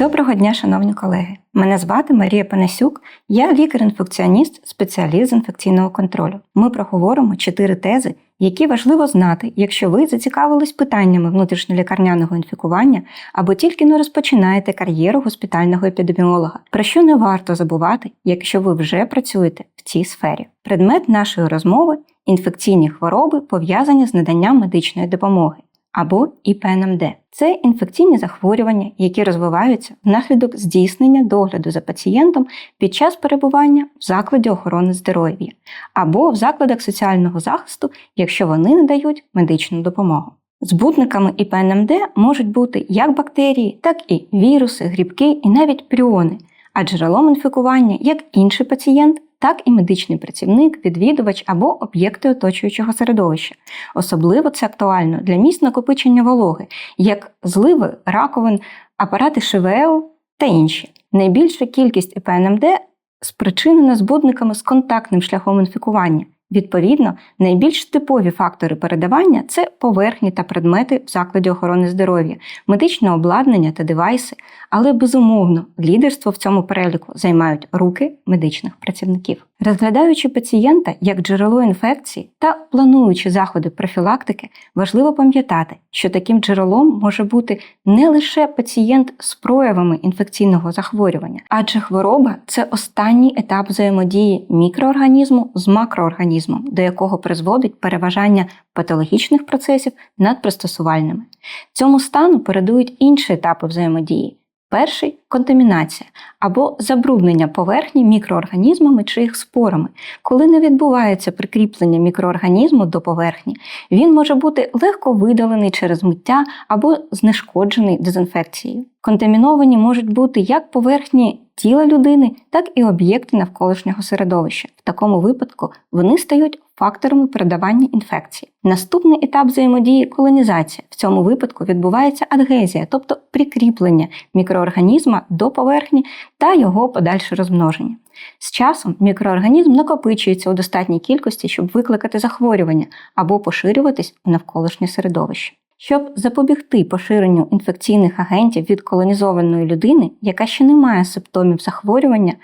Доброго дня, шановні колеги. Мене звати Марія Панасюк, я лікар-інфекціоніст, спеціаліст з інфекційного контролю. Ми проговоримо чотири тези, які важливо знати, якщо ви зацікавились питаннями внутрішньолікарняного інфікування або тільки не розпочинаєте кар'єру госпітального епідеміолога, про що не варто забувати, якщо ви вже працюєте в цій сфері. Предмет нашої розмови інфекційні хвороби, пов'язані з наданням медичної допомоги або ІПНМД. Це інфекційні захворювання, які розвиваються внаслідок здійснення догляду за пацієнтом під час перебування в закладі охорони здоров'я або в закладах соціального захисту, якщо вони надають медичну допомогу. Збутниками ІПНМД можуть бути як бактерії, так і віруси, грибки і навіть пріони, а джерелом інфікування як інший пацієнт, так і медичний працівник, відвідувач або об'єкти оточуючого середовища. Особливо це актуально для місць накопичення вологи, як зливи, раковин, апарати ШВЛ та інші. Найбільша кількість ІПНМД спричинена збудниками з контактним шляхом інфікування. Відповідно, найбільш типові фактори передавання це поверхні та предмети в закладі охорони здоров'я, медичне обладнання та девайси, але безумовно лідерство в цьому переліку займають руки медичних працівників. Розглядаючи пацієнта як джерело інфекції та плануючи заходи профілактики, важливо пам'ятати, що таким джерелом може бути не лише пацієнт з проявами інфекційного захворювання, адже хвороба це останній етап взаємодії мікроорганізму з макроорганізмом, до якого призводить переважання патологічних процесів над пристосувальними. Цьому стану передують інші етапи взаємодії. Перший контамінація або забруднення поверхні мікроорганізмами чи їх спорами. Коли не відбувається прикріплення мікроорганізму до поверхні, він може бути легко видалений через миття або знешкоджений дезінфекцією. Контаміновані можуть бути як поверхні тіла людини, так і об'єкти навколишнього середовища. В такому випадку вони стають факторами передавання інфекції. Наступний етап взаємодії колонізація. В цьому випадку відбувається адгезія, тобто прикріплення до поверхні та його подальше розмноження. З часом мікроорганізм накопичується у достатній кількості, щоб викликати захворювання або поширюватись у навколишнє середовище. Щоб запобігти поширенню інфекційних агентів від колонізованої людини, яка ще не має симптомів захворювання,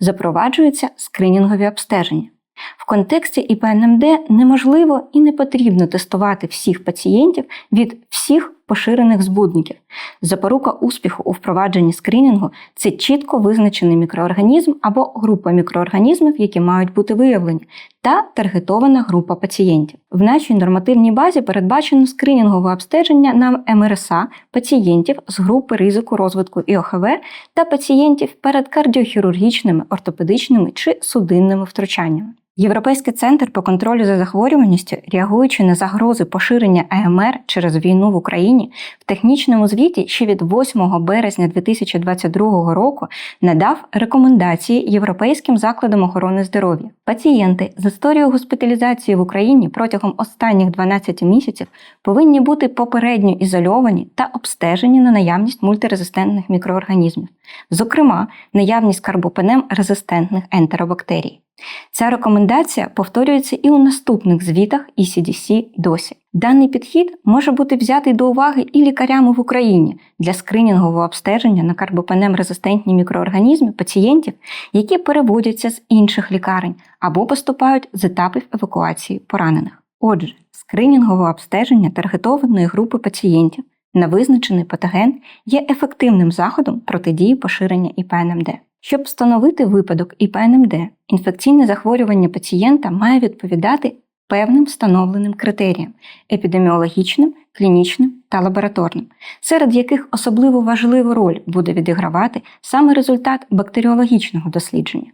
запроваджуються скринінгові обстеження. В контексті ІПНМД неможливо і не потрібно тестувати всіх пацієнтів від всіх поширених збудників. Запорука успіху у впровадженні скринінгу це чітко визначений мікроорганізм або група мікроорганізмів, які мають бути виявлені, та таргетована група пацієнтів. В нашій нормативній базі передбачено скринінгове обстеження на МРСА пацієнтів з групи ризику розвитку ІОХВ та пацієнтів перед кардіохірургічними, ортопедичними чи судинними втручаннями. Європейський центр по контролю за захворюваністю, реагуючи на загрози поширення АМР через війну в Україні, в технічному звіті ще від 8 березня 2022 року надав рекомендації європейським закладам охорони здоров'я. Пацієнти з історією госпіталізації в Україні протягом останніх 12 місяців повинні бути попередньо ізольовані та обстежені на наявність мультирезистентних мікроорганізмів, зокрема наявність карбопенем резистентних ентеробактерій. Ця рекомендація повторюється і у наступних звітах ECDC досі. Даний підхід може бути взятий до уваги і лікарями в Україні для скринінгового обстеження на карбопенем резистентні мікроорганізми пацієнтів, які переводяться з інших лікарень або поступають з етапів евакуації поранених. Отже, скринінгове обстеження таргетованої групи пацієнтів на визначений патоген є ефективним заходом протидії поширення ІПНМД. Щоб встановити випадок ІПНМД, інфекційне захворювання пацієнта має відповідати певним встановленим критеріям епідеміологічним, клінічним та лабораторним, серед яких особливо важливу роль буде відігравати саме результат бактеріологічного дослідження.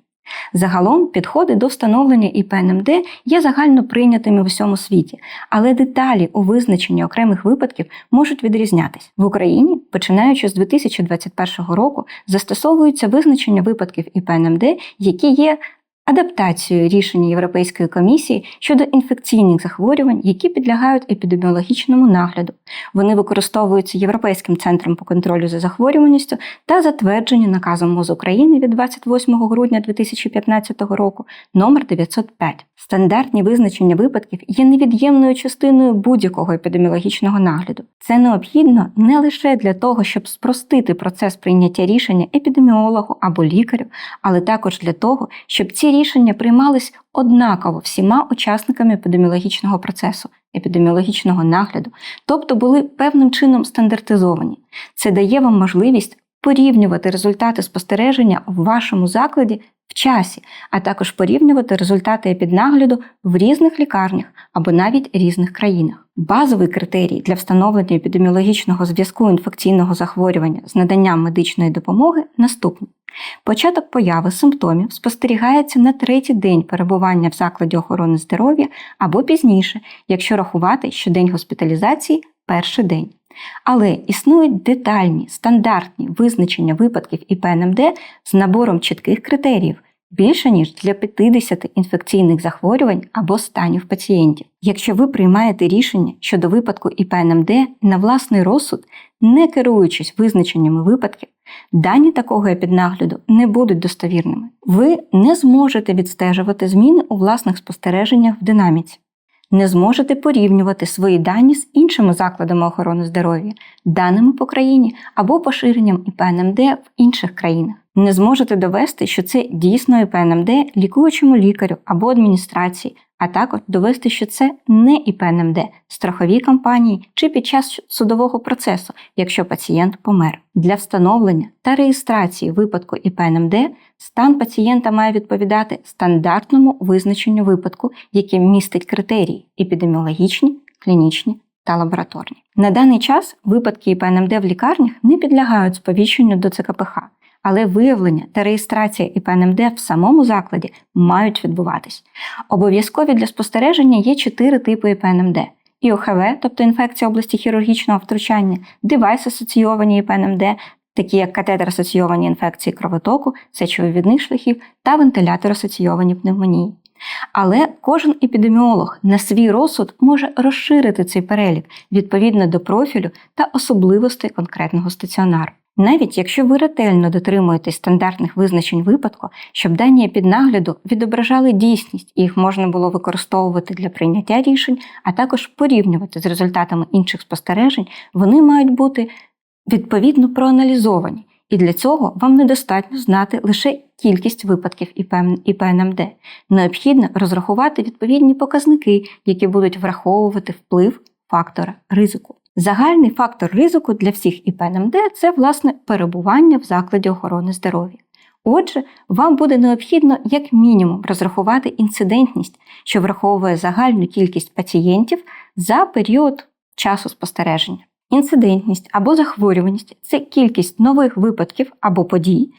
Загалом підходи до встановлення ІПНМД є загально прийнятими в усьому світі, але деталі у визначенні окремих випадків можуть відрізнятись. В Україні, починаючи з 2021 року, застосовується визначення випадків ІПНМД, які є адаптацією рішення Європейської комісії щодо інфекційних захворювань, які підлягають епідеміологічному нагляду. Вони використовуються Європейським центром по контролю за захворюваністю та затверджені наказом МОЗ України від 28 грудня 2015 року номер 905. Стандартні визначення випадків є невід'ємною частиною будь-якого епідеміологічного нагляду. Це необхідно не лише для того, щоб спростити процес прийняття рішення епідеміологу або лікарю, але також для того, щоб ці рішення приймались однаково всіма учасниками епідеміологічного процесу, епідеміологічного нагляду, тобто були певним чином стандартизовані. Це дає вам можливість порівнювати результати спостереження в вашому закладі в часі, а також порівнювати результати епіднагляду в різних лікарнях або навіть різних країнах. Базовий критерій для встановлення епідеміологічного зв'язку інфекційного захворювання з наданням медичної допомоги наступний. Початок появи симптомів спостерігається на третій день перебування в закладі охорони здоров'я або пізніше, якщо рахувати, що день госпіталізації перший день. Але існують детальні стандартні визначення випадків ІПНМД з набором чітких критеріїв більше ніж для 50 інфекційних захворювань або станів пацієнтів. Якщо ви приймаєте рішення щодо випадку ІПНМД на власний розсуд, не керуючись визначеннями випадків, дані такого епіднагляду не будуть достовірними. Ви не зможете відстежувати зміни у власних спостереженнях в динаміці не зможете порівнювати свої дані з іншими закладами охорони здоров'я, даними по країні або поширенням ІПНМД в інших країнах. Не зможете довести, що це дійсно ІПНМД лікуючому лікарю або адміністрації, а також довести, що це не ІПНМД, страховій компанії чи під час судового процесу, якщо пацієнт помер. Для встановлення та реєстрації випадку ІПНМД стан пацієнта має відповідати стандартному визначенню випадку, який містить критерії епідеміологічні, клінічні та лабораторні. На даний час випадки ІПНМД в лікарнях не підлягають сповіщенню до ЦКПХ але виявлення та реєстрація ІПНМД в самому закладі мають відбуватись. Обов'язкові для спостереження є чотири типи ІПНМД. ІОХВ, тобто інфекція області хірургічного втручання, девайс асоційовані ІПНМД, такі як катетер асоційовані інфекції кровотоку, сечовивідних шляхів та вентилятор асоційовані пневмонії. Але кожен епідеміолог на свій розсуд може розширити цей перелік відповідно до профілю та особливостей конкретного стаціонару. Навіть якщо ви ретельно дотримуєтесь стандартних визначень випадку, щоб дані під нагляду відображали дійсність і їх можна було використовувати для прийняття рішень, а також порівнювати з результатами інших спостережень, вони мають бути відповідно проаналізовані. І для цього вам недостатньо знати лише кількість випадків ІПНМД. Необхідно розрахувати відповідні показники, які будуть враховувати вплив фактора ризику. Загальний фактор ризику для всіх ІПНМД це власне перебування в закладі охорони здоров'я. Отже, вам буде необхідно як мінімум розрахувати інцидентність, що враховує загальну кількість пацієнтів за період часу спостереження. Інцидентність або захворюваність це кількість нових випадків або подій,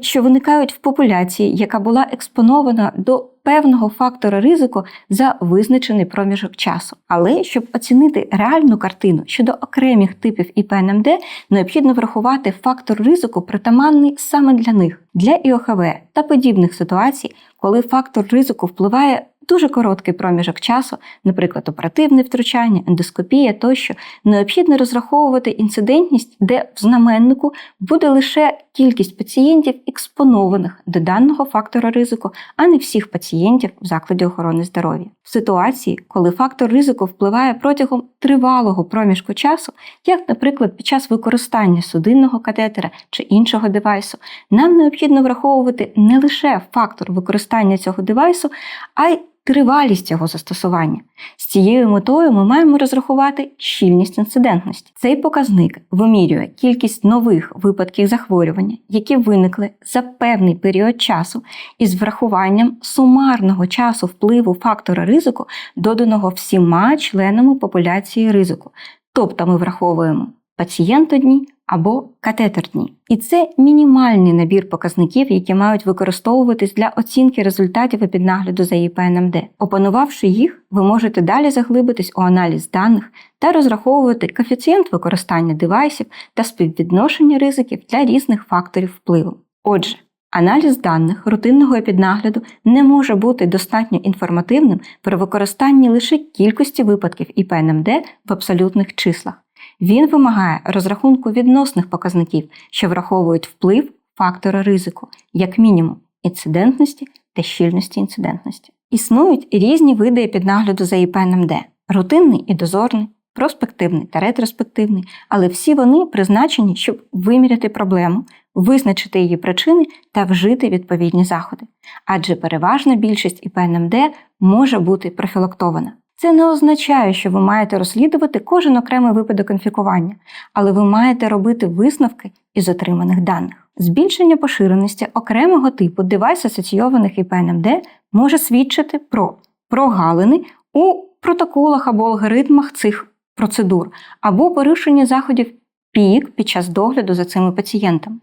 що виникають в популяції, яка була експонована до певного фактора ризику за визначений проміжок часу. Але щоб оцінити реальну картину щодо окремих типів ІПНМД, необхідно врахувати фактор ризику, притаманний саме для них, для ІОХВ та подібних ситуацій, коли фактор ризику впливає дуже короткий проміжок часу, наприклад, оперативне втручання, ендоскопія тощо, необхідно розраховувати інцидентність, де в знаменнику буде лише кількість пацієнтів експонованих до даного фактора ризику, а не всіх пацієнтів в закладі охорони здоров'я. В ситуації, коли фактор ризику впливає протягом тривалого проміжку часу, як, наприклад, під час використання судинного катетера чи іншого девайсу, нам необхідно враховувати не лише фактор використання цього девайсу, а й тривалість його застосування. З цією метою ми маємо розрахувати щільність інцидентності. Цей показник вимірює кількість нових випадків захворювання, які виникли за певний період часу, із врахуванням сумарного часу впливу фактора ризику, доданого всіма членами популяції ризику. Тобто ми враховуємо пацієнтодні або катетерні. І це мінімальний набір показників, які мають використовуватись для оцінки результатів епіднагляду за ІПНМД. Опанувавши їх, ви можете далі заглибитись у аналіз даних та розраховувати коефіцієнт використання девайсів та співвідношення ризиків для різних факторів впливу. Отже, Аналіз даних рутинного епіднагляду не може бути достатньо інформативним при використанні лише кількості випадків ІПНМД в абсолютних числах. Він вимагає розрахунку відносних показників, що враховують вплив фактора ризику, як мінімум інцидентності та щільності інцидентності. Існують різні види епіднагляду за ІПНМД – рутинний і дозорний, проспективний та ретроспективний, але всі вони призначені, щоб виміряти проблему, визначити її причини та вжити відповідні заходи. Адже переважна більшість ІПНМД може бути профілактована. Це не означає, що ви маєте розслідувати кожен окремий випадок інфікування, але ви маєте робити висновки із отриманих даних. Збільшення поширеності окремого типу девайс-асоційованих ІПНМД може свідчити про прогалини у протоколах або алгоритмах цих процедур, або порушення заходів пік під час догляду за цими пацієнтами.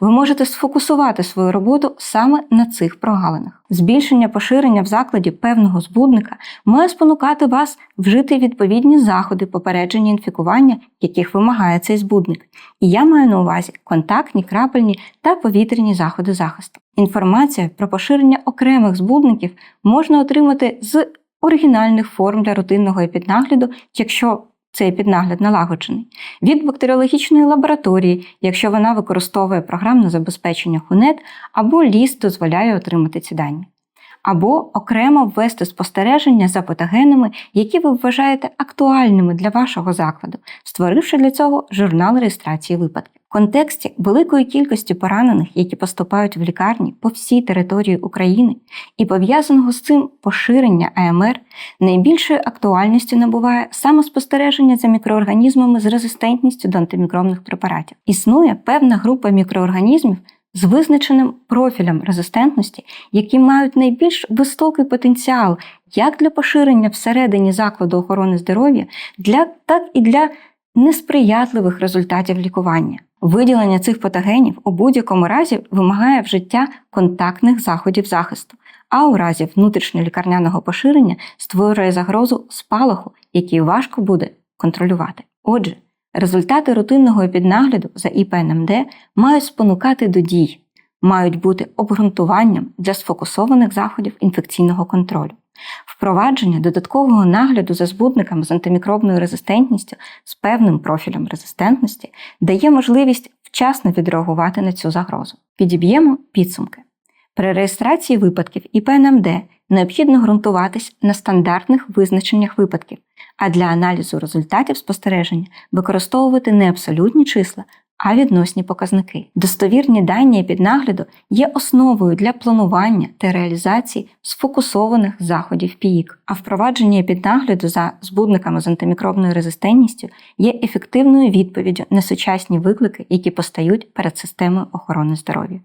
Ви можете сфокусувати свою роботу саме на цих прогалинах. Збільшення поширення в закладі певного збудника має спонукати вас вжити відповідні заходи попередження інфікування, яких вимагає цей збудник. І я маю на увазі контактні, крапельні та повітряні заходи захисту. Інформація про поширення окремих збудників можна отримати з оригінальних форм для рутинного епіднагляду, якщо цей піднагляд налагоджений, від бактеріологічної лабораторії, якщо вона використовує програмне забезпечення ХУНЕТ, або ліс дозволяє отримати ці дані. Або окремо ввести спостереження за патогенами, які ви вважаєте актуальними для вашого закладу, створивши для цього журнал реєстрації випадків. Контексті великої кількості поранених, які поступають в лікарні по всій території України, і пов'язаного з цим поширення АМР найбільшою актуальністю набуває саме спостереження за мікроорганізмами з резистентністю до антимікробних препаратів. Існує певна група мікроорганізмів з визначеним профілем резистентності, які мають найбільш високий потенціал як для поширення всередині закладу охорони здоров'я, для так і для несприятливих результатів лікування. Виділення цих патогенів у будь-якому разі вимагає вжиття контактних заходів захисту, а у разі внутрішньолікарняного поширення створює загрозу спалаху, який важко буде контролювати. Отже, результати рутинного піднагляду за ІПНМД мають спонукати до дій, мають бути обґрунтуванням для сфокусованих заходів інфекційного контролю. Впровадження додаткового нагляду за збудниками з антимікробною резистентністю з певним профілем резистентності дає можливість вчасно відреагувати на цю загрозу. Підіб'ємо підсумки. При реєстрації випадків ІПНМД необхідно ґрунтуватись на стандартних визначеннях випадків, а для аналізу результатів спостереження використовувати не абсолютні числа, а відносні показники. Достовірні дані під нагляду є основою для планування та реалізації сфокусованих заходів ПІІК, а впровадження піднагляду за збудниками з антимікробною резистентністю є ефективною відповіддю на сучасні виклики, які постають перед системою охорони здоров'я.